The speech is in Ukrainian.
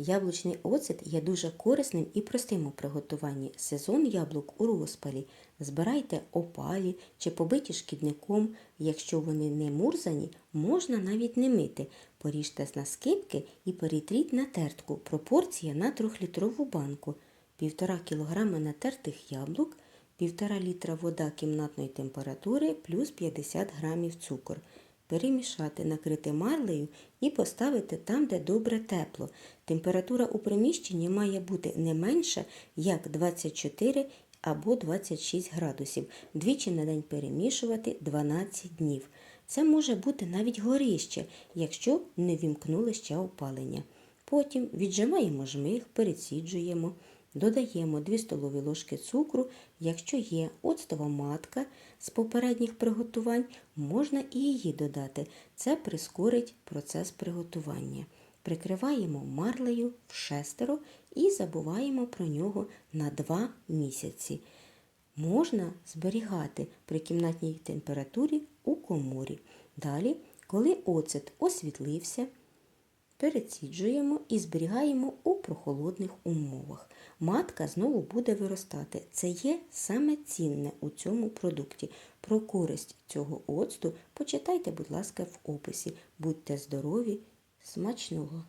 Яблучний оцет є дуже корисним і простим у приготуванні. Сезон яблук у розпалі. Збирайте опалі чи побиті шкідником. Якщо вони не мурзані, можна навіть не мити. Поріжте на скибки і перетріть на тертку. Пропорція на 3-літрову банку. 1,5 кг натертих яблук, 1,5 літра вода кімнатної температури плюс 50 грамів цукор. Перемішати, накрити марлею і поставити там, де добре тепло. Температура у приміщенні має бути не менше, як 24 або 26 градусів. Двічі на день перемішувати 12 днів. Це може бути навіть горище, якщо не вімкнули ще опалення. Потім віджимаємо жмих, переціджуємо. Додаємо 2 столові ложки цукру. Якщо є оцтова матка з попередніх приготувань, можна і її додати. Це прискорить процес приготування. Прикриваємо марлею в шестеро і забуваємо про нього на 2 місяці. Можна зберігати при кімнатній температурі у коморі. Далі, коли оцет освітлився, переціджуємо і зберігаємо у прохолодних умовах. Матка знову буде виростати. Це є саме цінне у цьому продукті. Про користь цього оцту почитайте, будь ласка, в описі. Будьте здорові, смачного!